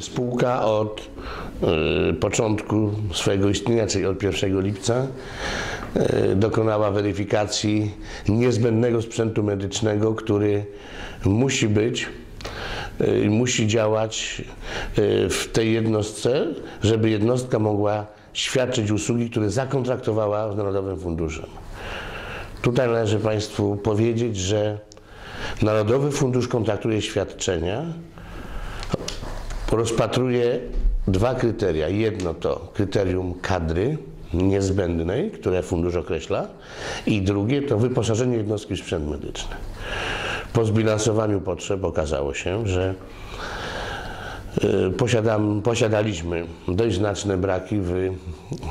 Spółka od y, początku swojego istnienia, czyli od 1 lipca, y, dokonała weryfikacji niezbędnego sprzętu medycznego, który musi być y, musi działać y, w tej jednostce, żeby jednostka mogła świadczyć usługi, które zakontraktowała z Narodowym Funduszem. Tutaj należy Państwu powiedzieć, że Narodowy Fundusz kontraktuje świadczenia, rozpatruje dwa kryteria. Jedno to kryterium kadry niezbędnej, które fundusz określa i drugie to wyposażenie jednostki w sprzęt medyczny. Po zbilansowaniu potrzeb okazało się, że y, posiadam, posiadaliśmy dość znaczne braki w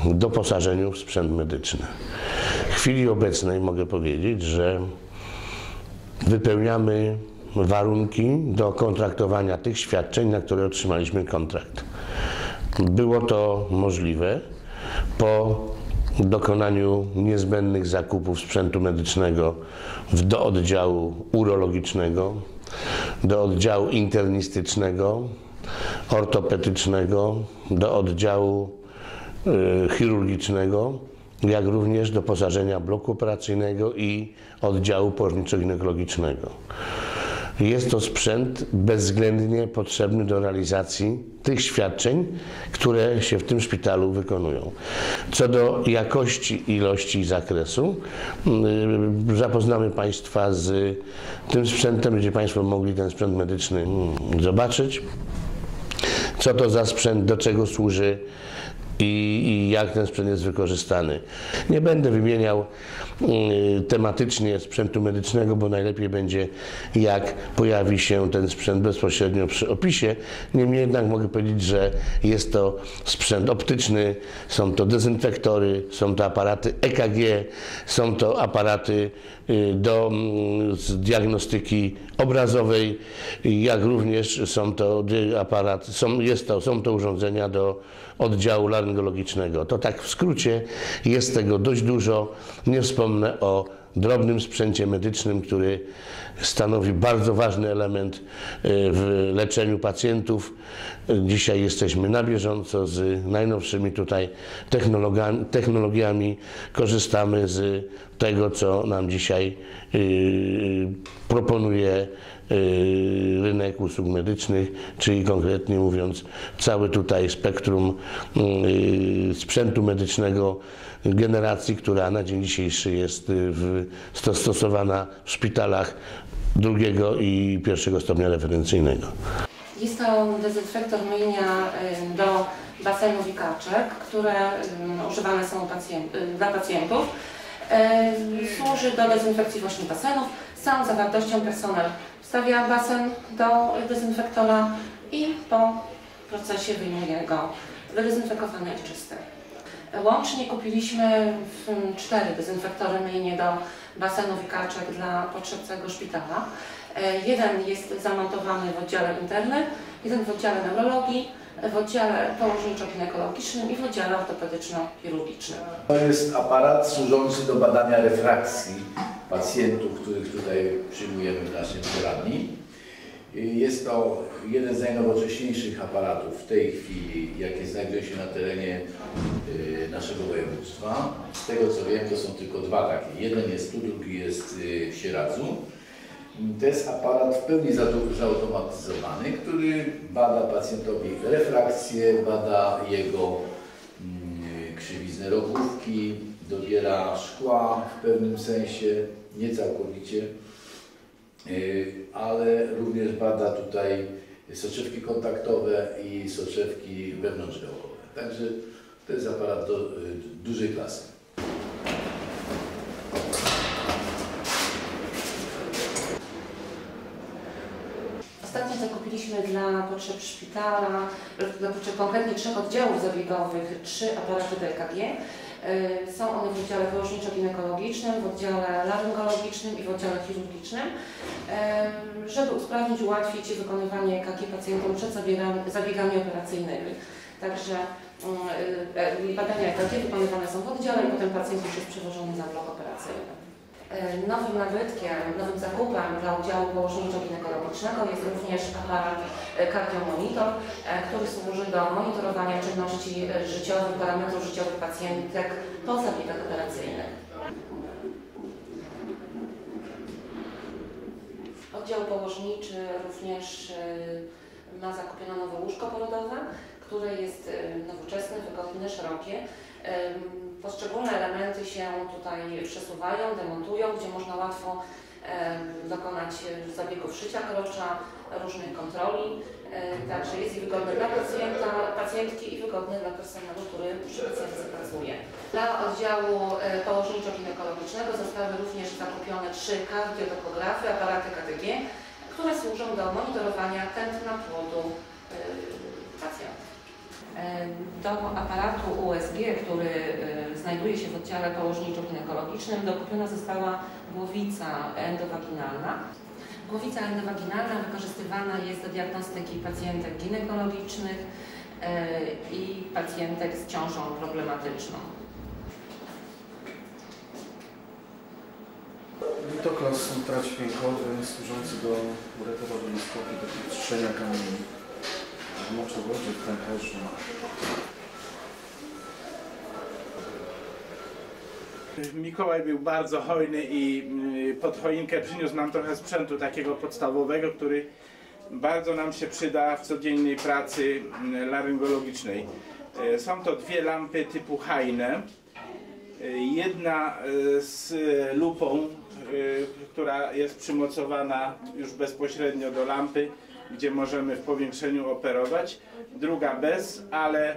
doposażeniu w sprzęt medyczny. W chwili obecnej mogę powiedzieć, że wypełniamy warunki do kontraktowania tych świadczeń, na które otrzymaliśmy kontrakt. Było to możliwe po dokonaniu niezbędnych zakupów sprzętu medycznego w- do oddziału urologicznego, do oddziału internistycznego, ortopedycznego, do oddziału y, chirurgicznego, jak również doposażenia bloku operacyjnego i oddziału położniczo-ginekologicznego. Jest to sprzęt bezwzględnie potrzebny do realizacji tych świadczeń, które się w tym szpitalu wykonują. Co do jakości, ilości i zakresu, yy, zapoznamy Państwa z tym sprzętem, gdzie Państwo mogli ten sprzęt medyczny mm, zobaczyć co to za sprzęt, do czego służy i, i jak ten sprzęt jest wykorzystany. Nie będę wymieniał y, tematycznie sprzętu medycznego, bo najlepiej będzie jak pojawi się ten sprzęt bezpośrednio przy opisie. Niemniej jednak mogę powiedzieć, że jest to sprzęt optyczny, są to dezynfektory, są to aparaty EKG, są to aparaty y, do z diagnostyki obrazowej, jak również są to aparaty, są, jest to, są to urządzenia do oddziału laryngologicznego. To tak w skrócie jest tego dość dużo. Nie wspomnę o drobnym sprzęcie medycznym, który stanowi bardzo ważny element y, w leczeniu pacjentów. Dzisiaj jesteśmy na bieżąco z najnowszymi tutaj technologiami, korzystamy z tego, co nam dzisiaj y, proponuje y, rynek usług medycznych, czyli konkretnie mówiąc całe tutaj spektrum y, sprzętu medycznego generacji, która na dzień dzisiejszy jest y, stosowana w szpitalach drugiego i pierwszego stopnia referencyjnego. Jest to dezynfektor myjnia do basenów i kaczek, które używane są pacjent, dla pacjentów. Służy do dezynfekcji właśnie basenów. Z całą zawartością personel wstawia basen do dezynfektora i po procesie wyjmuje go wydezynfekowany i czysty. Łącznie kupiliśmy cztery dezynfektory myjnie do basenów i kaczek dla potrzeb całego szpitala. E, Jeden jest zamontowany w oddziale internym, jeden w oddziale neurologii, w oddziale położniczo-ginekologicznym i w oddziale ortopedyczno-chirurgicznym. To jest aparat służący do badania refrakcji pacjentów, których tutaj przyjmujemy w naszej poradni. Jest to jeden z najnowocześniejszych aparatów w tej chwili, jakie znajdują się na terenie y, naszego województwa. Z tego co wiem, to są tylko dwa takie. Jeden jest tu, drugi jest y, w Sieradzu. To jest aparat w pełni zauto- zautomatyzowany, który bada pacjentowi refrakcję, bada jego mm, krzywiznę rogówki, dobiera szkła w pewnym sensie, nie całkowicie, y, ale również bada tutaj soczewki kontaktowe i soczewki wewnątrzbiałkowe. Także to jest aparat do, y, dużej klasy. Ostatnio zakupiliśmy dla potrzeb szpitala, dla potrzeb konkretnie trzech oddziałów zabiegowych, trzy aparaty do EKG. Y, Są one w oddziale położniczo-ginekologicznym, w oddziale laryngologicznym i w oddziale chirurgicznym, y, żeby usprawnić, ułatwić wykonywanie EKG pacjentom przed zabiegami, operacyjnymi. Także y, badania EKG wykonywane są w oddziale i potem pacjent już jest przewożony na blok operacyjny. E, Nowym nabytkiem, nowym zakupem dla oddziału położniczo-ginekologicznego jest również aparat e, kardiomonitor, e, który służy do monitorowania czynności życiowych, parametrów życiowych pacjentek po zabiegach operacyjnych. Oddział położniczy również ma zakupione nowe łóżko porodowe, które jest nowoczesne, wygodne, szerokie. Poszczególne elementy się tutaj przesuwają, demontują, gdzie można łatwo dokonać e, zabiegów szycia krocza, różnych kontroli. E, Także jest i wygodny dla pacjenta, pacjentki i wygodny dla personelu, który przy pacjentce pracuje. Dla oddziału e, położniczo-ginekologicznego zostały również zakupione trzy kardiotokografy, aparaty KTG, które służą do monitorowania tętna płodu Do aparatu USG, który e, znajduje się w oddziale położniczo-ginekologicznym, dokupiona została głowica endowaginalna. Głowica endowaginalna wykorzystywana jest do diagnostyki pacjentek ginekologicznych e, i pacjentek z ciążą problematyczną. Litoklas ultradźwiękowy służący do ureterowiskopii do wytrzenia kamieni w moczowodzie, w pęcherzu. Mikołaj był bardzo hojny i y, pod choinkę przyniósł nam trochę sprzętu takiego podstawowego, który bardzo nam się przyda w codziennej pracy y, laryngologicznej. Y, Są to dwie lampy typu Heine. Jedna z lupą, która jest przymocowana już bezpośrednio do lampy, gdzie możemy w powiększeniu operować. Druga bez, ale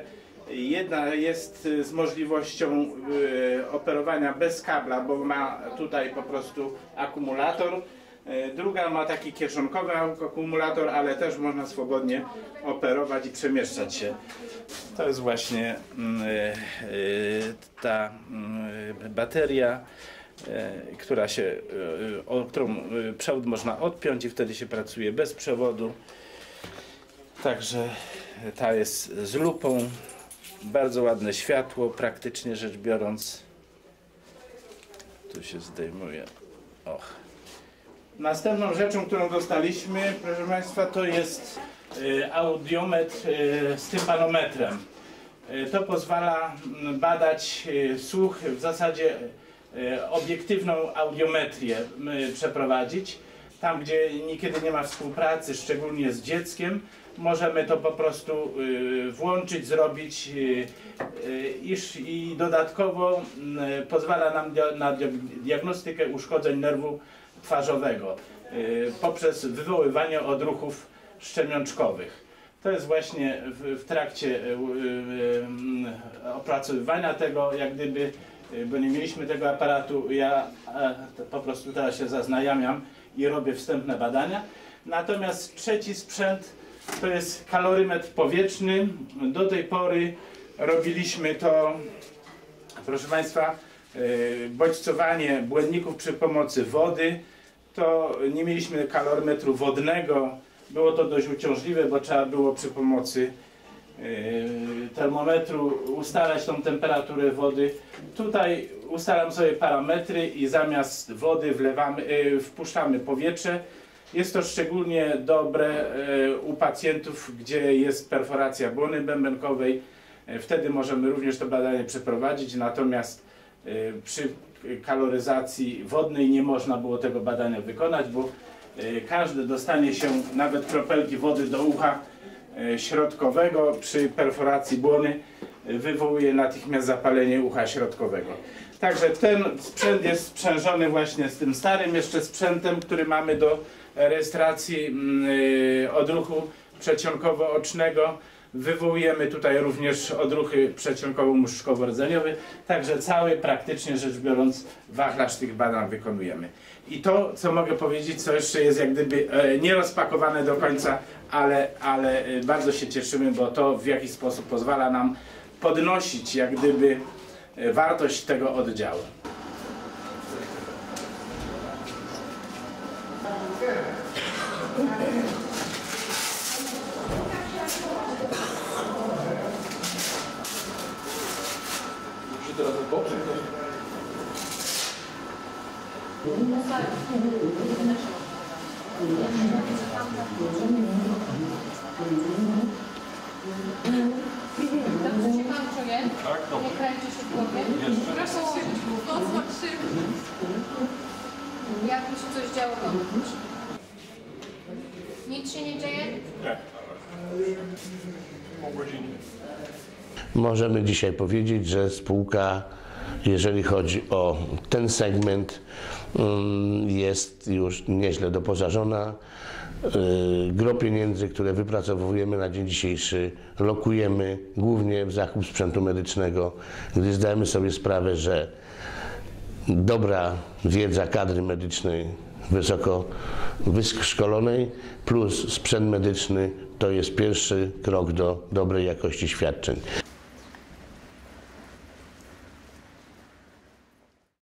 Jedna jest y, z możliwością y, operowania bez kabla, bo ma tutaj po prostu akumulator. Y, Druga ma taki kieszonkowy akumulator, ale też można swobodnie operować i przemieszczać się. To jest właśnie mm, ta mm, bateria, która się, którą przewód można odpiąć i wtedy się pracuje bez przewodu. Także ta jest z lupą. Bardzo ładne światło, praktycznie rzecz biorąc. Tu się zdejmuje. Och. Następną rzeczą, którą dostaliśmy, proszę Państwa, to jest y, audiometr y, z tympanometrem. Y, to pozwala mm, badać słuch, w zasadzie obiektywną audiometrię przeprowadzić. Tam, gdzie niekiedy nie ma współpracy, szczególnie z dzieckiem, możemy to po prostu y, włączyć, zrobić y, y, iż, i dodatkowo pozwala nam na dia- diagnostykę uszkodzeń nerwu twarzowego poprzez wywoływanie odruchów szczemiączkowych. To jest właśnie w, trakcie opracowywania tego, jak gdyby, bo nie mieliśmy tego aparatu, ja po prostu teraz się zaznajamiam i robię wstępne badania. Natomiast trzeci sprzęt to jest kalorymetr powietrzny. Do tej pory robiliśmy to, proszę Państwa, y, bodźcowanie błędników przy pomocy wody. To nie mieliśmy kalorymetru wodnego. Było to dość uciążliwe, bo trzeba było przy pomocy y, termometru ustalać tą temperaturę wody. Tutaj ustalam sobie parametry i zamiast wody wlewamy, y, wpuszczamy powietrze. Jest to szczególnie dobre y, u pacjentów, gdzie jest perforacja błony bębenkowej. Y, Wtedy możemy również to badanie przeprowadzić, natomiast y, przy kaloryzacji wodnej nie można było tego badania wykonać, bo każdy dostanie się nawet kropelki wody do ucha środkowego przy perforacji błony wywołuje natychmiast zapalenie ucha środkowego. Także ten sprzęt jest sprzężony właśnie z tym starym jeszcze sprzętem, który mamy do rejestracji mm, y, odruchu przedsionkowo-ocznego. Wywołujemy tutaj również odruchy przedsionkowo-muszczkowo-rdzeniowy, także cały praktycznie rzecz biorąc wachlarz tych badań wykonujemy. I to, co mogę powiedzieć, co jeszcze jest jak gdyby e, nie rozpakowane do końca, ale, ale e, bardzo się cieszymy, bo to w jakiś sposób pozwala nam podnosić jak gdyby wartość tego oddziału. Dobrze się pan czuje? Tak, dobrze. Nie kręci się w głowie? Proszę się mocno krzywdzić. Jakby się coś działo wewnątrz? Nic się nie dzieje? Możemy dzisiaj powiedzieć, że spółka, jeżeli chodzi o ten segment, jest już nieźle doposażona. Gro pieniędzy, które wypracowujemy na dzień dzisiejszy, lokujemy głównie w zakup sprzętu medycznego, gdy zdajemy sobie sprawę, że dobra wiedza kadry medycznej wysoko wyszkolonej plus sprzęt medyczny to jest pierwszy krok do dobrej jakości świadczeń.